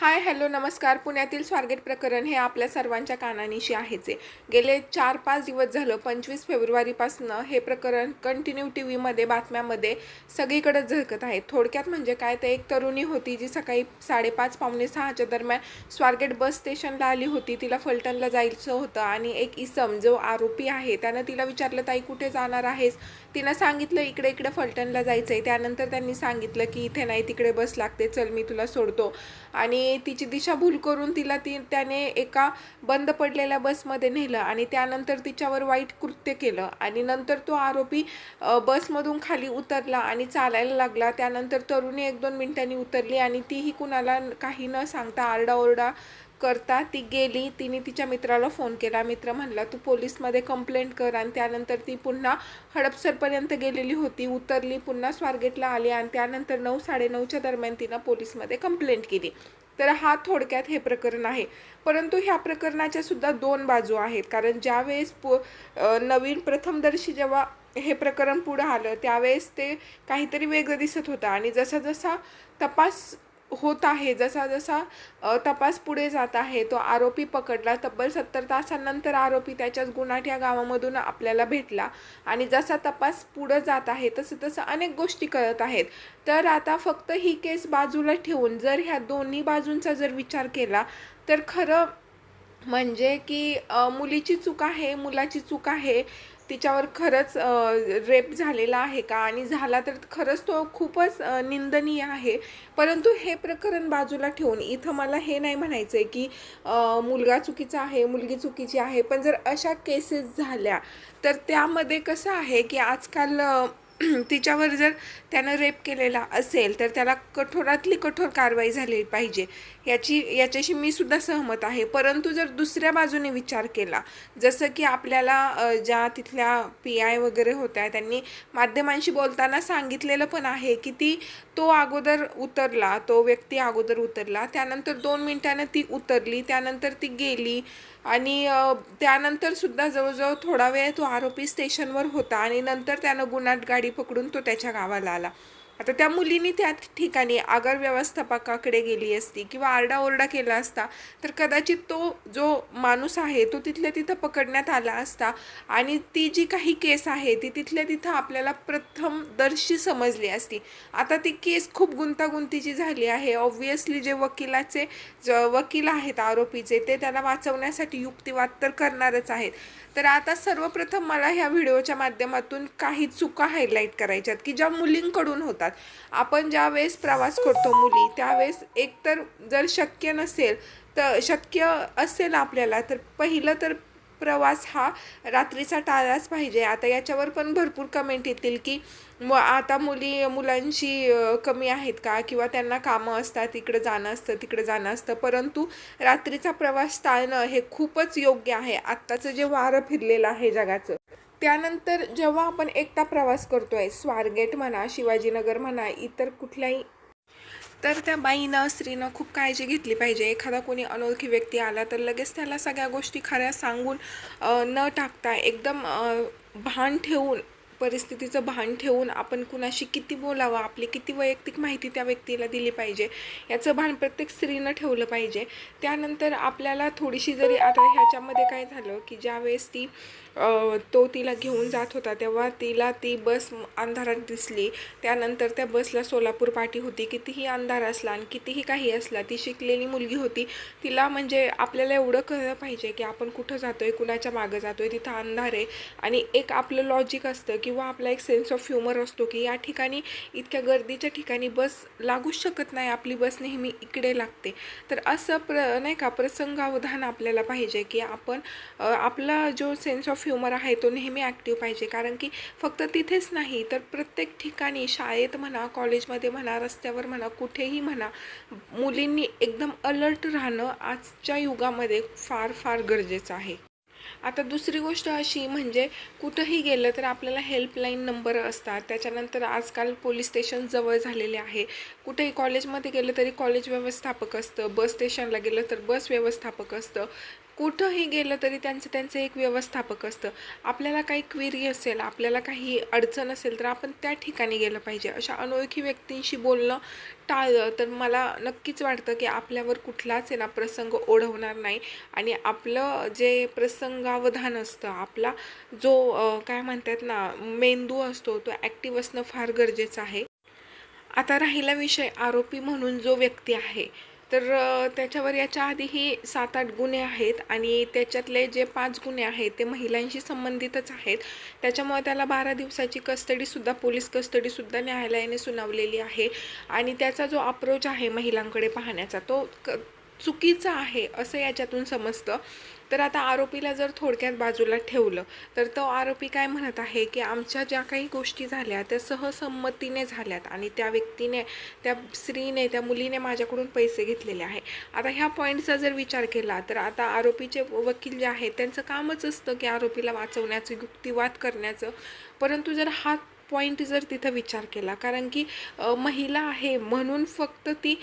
Hi hello नमस्कार. पुण्यातील स्वारगेट प्रकरण हे आपल्या सर्वांच्या कानानिशी आहेच. आहे गेले चार पाच दिवस झालं पंचवीस फेब्रुवारीपासनं हे प्रकरण कंटिन्यू टी व्हीमध्ये बातम्यामध्ये सगळीकडे झळकत आहे. थोडक्यात म्हणजे काय? तर एक तरुणी होती जी सकाळी साडेपाच पावणे सहाच्या दरम्यान स्वारगेट बस स्टेशनला आली होती. तिला फलटणला जायचं होतं आणि एक इसम जो आरोपी आहे त्यानं तिला विचारलं ताई कुठे जाणार आहेस? तिनं सांगितलं इकडे इकडे फलटणला जायचं आहे त्यानंतर त्यांनी सांगितलं की इथे नाही तिकडे बस लागते. चल मी तुला सोडतो. आणि तिची दिशाभूल करून तिला ती त्याने एका बंद पडलेल्या बसमध्ये नेलं आणि त्यानंतर तिच्यावर वाईट कृत्य केलं. आणि नंतर तो आरोपी बसमधून खाली उतरला आणि चालायला लागला. त्यानंतर तरुणी एक दोन मिनिटांनी उतरली आणि तीही कुणाला काही न सांगता आरडाओरडा करता ती गेली. तिने तिच्या मित्राला फोन केला. मित्र म्हणला तू पोलीसमध्ये कंप्लेंट कर. आणि त्यानंतर ती पुन्हा हडपसरपर्यंत गेलेली होती. उतरली पुन्हा स्वारगेटला आली आणि त्यानंतर नऊ साडेनऊच्या दरम्यान तिनं पोलीसमध्ये कंप्लेंट केली. तर हा थोडक्यात हे प्रकरण आहे. परंतु ह्या प्रकरणाच्या सुद्धा दोन बाजू आहेत. कारण ज्यावेळेस पो नवीन प्रथमदर्शी जेव्हा हे प्रकरण पुढं आलं त्यावेळेस ते काहीतरी वेगळं दिसत होतं. आणि जसा जसा तपास होत आहे. जसा जसा तपास पुढे जात आहे तो आरोपी पकडला. तब्बल सत्तर तासांनंतर आरोपी त्याच्याच गुन्हाट या गावामधून आपल्याला भेटला. आणि जसा तपास पुढं जात आहे तसं तसं अनेक गोष्टी कळत आहेत. तर आता फक्त ही केस बाजूला ठेवून जर ह्या दोन्ही बाजूंचा जर विचार केला तर खरं म्हणजे की मुलीची चूक आहे मुलाची चूक आहे. तिच्यावर खरंच रेप झालेला आहे का? आणि झाला तर खरंच तो खूपच निंदनीय आहे. परंतु हे प्रकरण बाजूला ठेवून इथं मला हे नाही म्हणायचं आहे की मुलगा चुकीचा आहे मुलगी चुकीची आहे. पण जर अशा केसेस झाल्या तर त्यामध्ये कसं आहे की आजकाल तिच्यावर जर त्यानं रेप केलेला असेल तर त्याला कठोरातली कठोर कारवाई झाली पाहिजे. याची याच्याशी मी सुद्धा सहमत आहे. परंतु जर दुसऱ्या बाजूने विचार केला जसं की आपल्याला ज्या तिथल्या पी आय वगैरे होत्या त्यांनी माध्यमांशी बोलताना सांगितलेलं पण आहे की ती तो अगोदर उतरला तो व्यक्ती अगोदर उतरला त्यानंतर दोन मिनिटानं ती उतरली त्यानंतर ती गेली आणि त्यानंतर सुद्धा जवळजवळ थोडा वेळ तो आरोपी स्टेशनवर होता आणि नंतर त्यानं गुन्हात गाडी पकडून तो त्याच्या गावाला आला. आता त्या मुलीने त्या ठिकाणी आगर व्यवस्थापकाकडे गेली असती किंवा आरडाओरडा केला असता तर कदाचित तो जो माणूस आहे तो तिथल्या तिथं पकडण्यात आला असता आणि ती जी काही केस आहे ती तिथल्या तिथं आपल्याला प्रथम दर्शी समजली असती. आता ती केस खूप गुंतागुंतीची झाली आहे. ऑब्व्हियसली जे वकिलाचे ज वकील आहेत आरोपीचे ते त्याला वाचवण्यासाठी युक्तिवाद तर करणारच आहेत. तर आता सर्वप्रथम मला ह्या व्हिडिओच्या माध्यमातून काही चुका हायलाईट करायच्यात की ज्या मुलींकडून होतात. आपण ज्या वेळेस प्रवास करतो मुली त्यावेळेस एकतर जर शक्य नसेल तर शक्य असेल आपल्याला तर पहिलं तर प्रवास हा रात्रीचा टाळलाच पाहिजे. आता याच्यावर पण भरपूर कमेंट येतील की मग आता मुली मुलांची कमी आहेत का? किंवा त्यांना कामं असतात इकडं जाणं असतं तिकडं जाणं असतं. परंतु रात्रीचा प्रवास टाळणं हे खूपच योग्य आहे. आत्ताचं जे वारं फिरलेलं आहे जगाचं त्यानंतर जेव्हा आपण एकटा प्रवास करतो आहे स्वारगेट म्हणा शिवाजीनगर म्हणा इतर कुठल्याही तर त्या बाईनं स्त्रीनं खूप काळजी घेतली पाहिजे. एखादा कोणी अनोळखी व्यक्ती आला तर लगेच त्याला सगळ्या गोष्टी खऱ्या सांगून न टाकता एकदम भान ठेवून परिस्थितीचं भान ठेवून आपण कुणाशी किती बोलावं आपली किती वैयक्तिक माहिती त्या व्यक्तीला दिली पाहिजे याचं भान प्रत्येक स्त्रीनं ठेवलं पाहिजे. त्यानंतर आपल्याला थोडीशी जरी आता ह्याच्यामध्ये काय झालं की ज्यावेळेस ती तो तिला घेऊन जात होता तेव्हा तिला ती बस अंधारात दिसली. त्यानंतर त्या बसला सोलापूर पाठी होती. कितीही अंधार असला आणि कितीही काही असला ती शिकलेली मुलगी होती. तिला म्हणजे आपल्याला एवढं कळलं पाहिजे की आपण कुठं जातोय कुणाच्या मागं जातोय तिथं अंधार आहे. आणि एक आपलं लॉजिक असतं की किंवा आपला एक सेन्स ऑफ ह्युमर असतो की या ठिकाणी इतक्या गर्दीच्या ठिकाणी बस लागूच शकत नाही आपली बस नेहमी इकडे लागते. तर असं प्र नाही का प्रसंगावधान आपल्याला पाहिजे की आपण आपला जो सेन्स ऑफ ह्युमर आहे तो नेहमी ॲक्टिव्ह पाहिजे. कारण की फक्त तिथेच नाही तर प्रत्येक ठिकाणी शाळेत म्हणा कॉलेजमध्ये म्हणा रस्त्यावर म्हणा कुठेही म्हणा मुलींनी एकदम अलर्ट राहणं आजच्या युगामध्ये फार फार गरजेचं आहे. आता दुसरी गोष्ट अशी म्हणजे कुठंही गेलं तर आपल्याला हेल्पलाईन नंबर असतात. त्याच्यानंतर आजकाल पोलीस स्टेशन जवळ झालेले आहे. कुठेही कॉलेजमध्ये गेलं तरी कॉलेज व्यवस्थापक असतं. बस स्टेशनला गेलं तर बस व्यवस्थापक असतं. कुठंही गेलं तरी त्यांचं त्यांचं एक व्यवस्थापक असतं. आपल्याला काही क्वेरी असेल आपल्याला काही अडचण असेल तर आपण त्या ठिकाणी गेलं पाहिजे. अशा अनोळखी व्यक्तींशी बोलणं टाळलं तर मला नक्कीच वाटतं की आपल्यावर कुठलाच आहे ना प्रसंग ओढवणार नाही. आणि आपलं जे प्रसंगावधान असतं आपला जो काय म्हणतात ना मेंदू असतो तो ॲक्टिव्ह असणं फार गरजेचं आहे. आता राहिला विषय आरोपी म्हणून जो व्यक्ती आहे तर त्याच्यावर याच्या आधीही सात आठ गुन्हे आहेत आणि त्याच्यातले जे पाच गुन्हे आहेत ते महिलांशी संबंधितच आहेत. त्याच्यामुळे त्याला बारा दिवसाची कस्टडीसुद्धा पोलीस कस्टडीसुद्धा न्यायालयाने सुनावलेली आहे आणि त्याचा जो अप्रोच आहे महिलांकडे पाहण्याचा तो क चुकीचा आहे असं याच्यातून समजतं. तर आता आरोपीला जर थोडक्यात बाजूला ठेवलं तर तो आरोपी काय म्हणत आहे की आमच्या ज्या काही गोष्टी झाल्या त्या सहसंमतीने झाल्यात आणि त्या व्यक्तीने त्या स्त्रीने त्या मुलीने माझ्याकडून पैसे घेतलेले आहे आता ह्या पॉईंटचा जर विचार केला तर आता आरोपीचे वकील जे आहेत त्यांचं कामच असतं की आरोपीला वाचवण्याचं युक्तिवाद करण्याचं. परंतु जर हा पॉईंट जर तिथं विचार केला कारण की महिला आहे म्हणून फक्त ती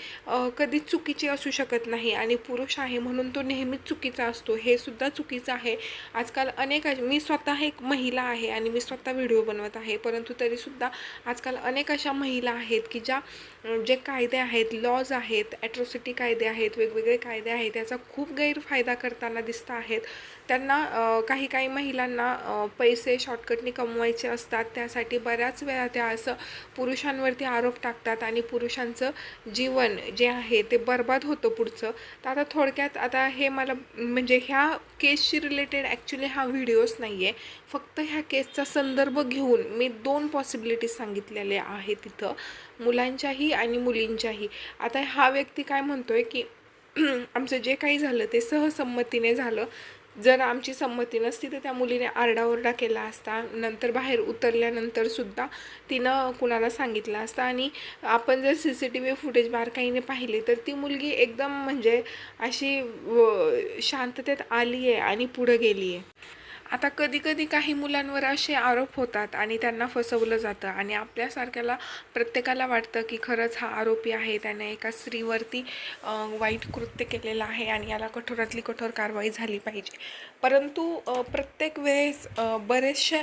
कधी कधीच चुकीची असू शकत नाही आणि पुरुष आहे म्हणून तो नेहमीच चुकीचा असतो. हे सुद्धा चुकीचं आहे. आजकाल अनेक मी स्वतः एक महिला आहे आणि मी स्वतः व्हिडिओ बनवत आहे परंतु तरीसुद्धा आजकाल अनेक अशा महिला आहेत की ज्या जे कायदे आहेत लॉज आहेत ॲट्रॉसिटी कायदे आहेत वेगवेगळे कायदे आहेत त्याचा खूप गैरफायदा करताना दिसत आहेत. त्यांना काही काही महिलांना पैसे शॉर्टकटने कमवायचे असतात त्यासाठी बऱ्याच बऱ्याच वेळा त्या असं पुरुषांवरती आरोप टाकतात आणि पुरुषांचं जीवन जे आहे ते बर्बाद होतं पुढचं. तर आता थोडक्यात आता हे मला म्हणजे ह्या केसशी रिलेटेड ॲक्च्युली हा व्हिडिओच नाही आहे फक्त ह्या केसचा संदर्भ घेऊन मी दोन पॉसिबिलिटीज सांगितलेल्या आहेत तिथं मुलांच्याही आणि मुलींच्याही. आता हा व्यक्ती काय म्हणतो आहे की आमचं जे काही झालं ते सहसंमतीने झालं. जर आमची संमती नसती तर त्या मुलीने आरडाओरडा केला असता नंतर बाहेर उतरल्यानंतरसुद्धा तिनं कुणाला सांगितलं असतं. आणि आपण जर C C T V footage बारकाईने पाहिले तर ती मुलगी एकदम म्हणजे अशी व- शांततेत आली आहे आणि पुढं गेली आहे आता कधी कधी काही मुलांवर असे आरोप होतात आणि त्यांना फसवलं जातं आणि आपल्यासारख्याला प्रत्येकाला वाटतं की खरंच हा आरोपी आहे त्याने एका स्त्रीवरती वाईट कृत्य केलेलं आहे आणि याला कठोरातली कठोर कारवाई झाली पाहिजे. परंतु प्रत्येक वेळेस बरेचसे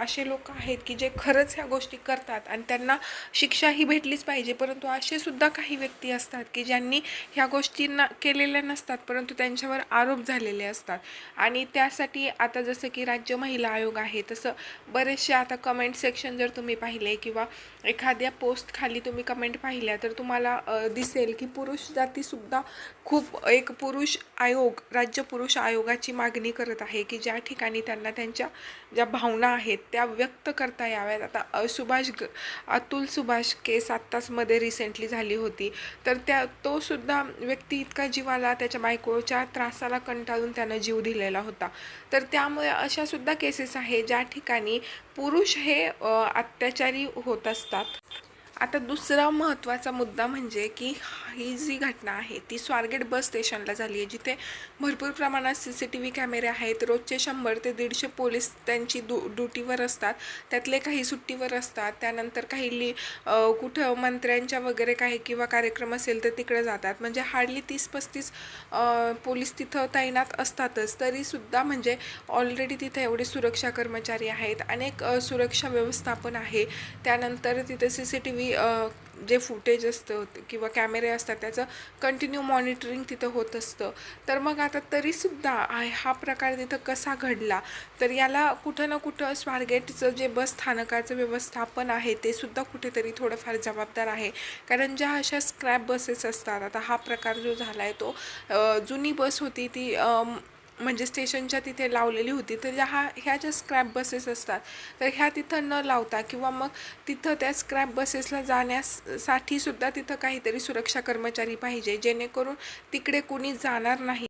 असे लोक आहेत की जे खरंच ह्या गोष्टी करतात आणि त्यांना शिक्षाही भेटलीच पाहिजे. परंतु असे सुद्धा काही व्यक्ती असतात की ज्यांनी ह्या गोष्टींना केलेल्या नसतात परंतु त्यांच्यावर आरोप झालेले असतात. आणि त्यासाठी आता जसं जसं की राज्य महिला आयोग आहे तसं बरेचसे आता कमेंट सेक्शन जर तुम्ही पाहिले किंवा एखाद्या पोस्ट खाली तुम्ही कमेंट पाहिल्या तर तुम्हाला दिसेल की पुरुष जातीसुद्धा खूप एक पुरुष आयोग राज्य पुरुष आयोगाची मागणी करत आहे की ज्या ठिकाणी त्यांना त्यांच्या ज्या भावना आहेत त्या व्यक्त करता याव्यात. आता सुभाष ग अतुल सुभाष केस आत्ताचमध्ये रिसेंटली झाली होती. तर त्या तो सुद्धा व्यक्ती इतका जीवाला त्याच्या बायकोच्या त्रासाला कंटाळून त्यानं जीव दिलेला होता. तर त्यामुळे अशा सुद्धा केसेस आहे ज्या ठिकाणी पुरुष हे अत्याचारी होत असतात. आता दुसरा महत्त्वाचा मुद्दा म्हणजे की ही जी घटना आहे ती स्वारगेट बस स्टेशनला झाली आहे जिथे भरपूर प्रमाणात सी सी टी व्ही कॅमेरे आहेत. रोजचे शंभर ते दीडशे पोलीस त्यांची डु ड्युटीवर असतात. त्यातले काही सुट्टीवर असतात. त्यानंतर काही लि कुठं मंत्र्यांच्या वगैरे काही किंवा कार्यक्रम असेल तर तिकडे जातात. म्हणजे हार्डली तीस पस्तीस पोलीस तिथं तैनात असतातच. तरीसुद्धा म्हणजे ऑलरेडी तिथे एवढे सुरक्षा कर्मचारी आहेत. अनेक सुरक्षा व्यवस्थापन आहे. त्यानंतर तिथे सी सी टी व्ही जे फुटेज असतं किंवा कॅमेरे असतात त्याचं कंटिन्यू मॉनिटरिंग तिथं होत असतं. तर मग आता तरीसुद्धा हा- हा प्रकार तिथं कसा घडला? तर याला कुठं ना कुठं स्वारगेटचं जे बस स्थानकाचं व्यवस्थापन आहे ते सुद्धा कुठेतरी थोडंफार जबाबदार आहे. कारण ज्या अशा स्क्रॅप बसेस असतात आता हा प्रकार जो झाला आहे तो जुनी बस होती ती म्हणजे स्टेशनच्या तिथे लावलेली होती तर ह्या ह्या ज्या स्क्रॅप बसेस असतात तर ह्या तिथं न लावता किंवा मग तिथं त्या स्क्रॅप बसेसला जाण्यासाठी सुद्धा तिथं काहीतरी सुरक्षा कर्मचारी पाहिजे जेणेकरून तिकडे कोणी जाणार नाही.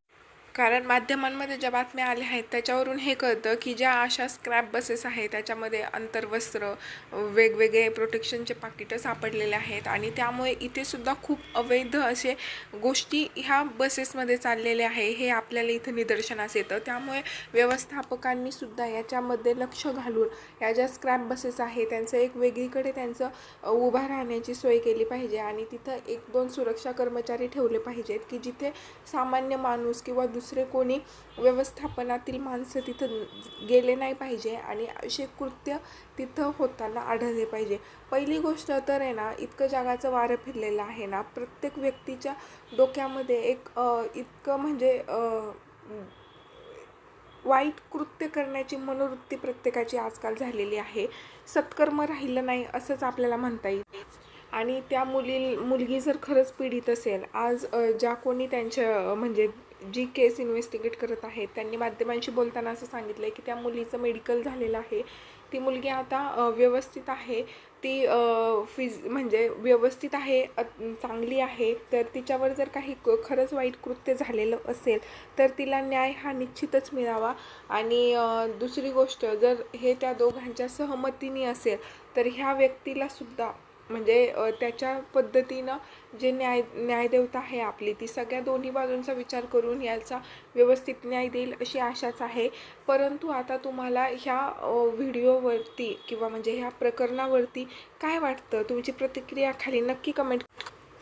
कारण माध्यमांमध्ये ज्या बातम्या आल्या आहेत त्याच्यावरून हे कळतं की ज्या अशा स्क्रॅप बसेस आहेत त्याच्यामध्ये अंतर्वस्त्र वेगवेगळे प्रोटेक्शनचे पाकिटं सापडलेले आहेत आणि त्यामुळे इथे सुद्धा खूप अवैध असे गोष्टी ह्या बसेसमध्ये चाललेल्या आहे हे आपल्याला इथं निदर्शनास येतं. त्यामुळे व्यवस्थापकांनी सुद्धा याच्यामध्ये लक्ष घालून या ज्या स्क्रॅप बसेस आहेत त्यांचं एक वेगळीकडे त्यांचं उभा राहण्याची सोय केली पाहिजे आणि तिथं एक दोन सुरक्षा कर्मचारी ठेवले पाहिजेत की जिथे सामान्य माणूस किंवा दुसरं दुसरे कोणी व्यवस्थापनातील माणसं तिथं गेले नाही पाहिजे आणि असे कृत्य तिथं होताना आढळले पाहिजे. पहिली गोष्ट तर आहे ना इतकं जगाचं वारं फिरलेलं आहे ना प्रत्येक व्यक्तीच्या डोक्यामध्ये एक इतकं म्हणजे वाईट कृत्य करण्याची मनोवृत्ती प्रत्येकाची आजकाल झालेली आहे. सत्कर्म राहिलं नाही असंच आपल्याला म्हणता येईल. आणि त्या मुली मुलगी जर खरंच पीडित असेल आज ज्या कोणी त्यांच्या म्हणजे जी केस इन्व्हेस्टिगेट करत आहेत त्यांनी माध्यमांशी बोलताना असं सांगितलं आहे की त्या मुलीचं मेडिकल झालेलं आहे. ती मुलगी आता व्यवस्थित आहे. ती फिज म्हणजे व्यवस्थित आहे चांगली आहे. तर तिच्यावर जर काही क- खरंच वाईट कृत्य झालेलं असेल तर तिला न्याय हा निश्चितच मिळावा. आणि दुसरी गोष्ट जर हे त्या दोघांच्या सहमतीने असेल तर ह्या व्यक्तीला सुद्धा म्हणजे त्याच्या पद्धतीनं जे न्याय न्यायदेवता आहे आपली ती सगळ्या दोन्ही बाजूंचा विचार करून याचा व्यवस्थित न्याय देईल अशी आशाच आहे. परंतु आता तुम्हाला ह्या व्हिडिओवरती किंवा म्हणजे ह्या प्रकरणावरती काय वाटतं? तुमची प्रतिक्रिया खाली नक्की कमेंट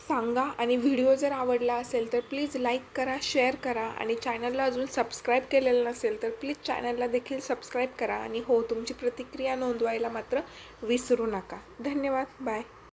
सांगा. आणि व्हिडिओ जर आवडला असेल तर प्लीज लाईक करा शेअर करा. आणि चॅनलला अजून सबस्क्राईब केलेलं नसेल तर प्लीज चॅनलला देखील सबस्क्राईब करा. आणि हो तुमची प्रतिक्रिया नोंदवायला मात्र विसरू नका. धन्यवाद. बाय.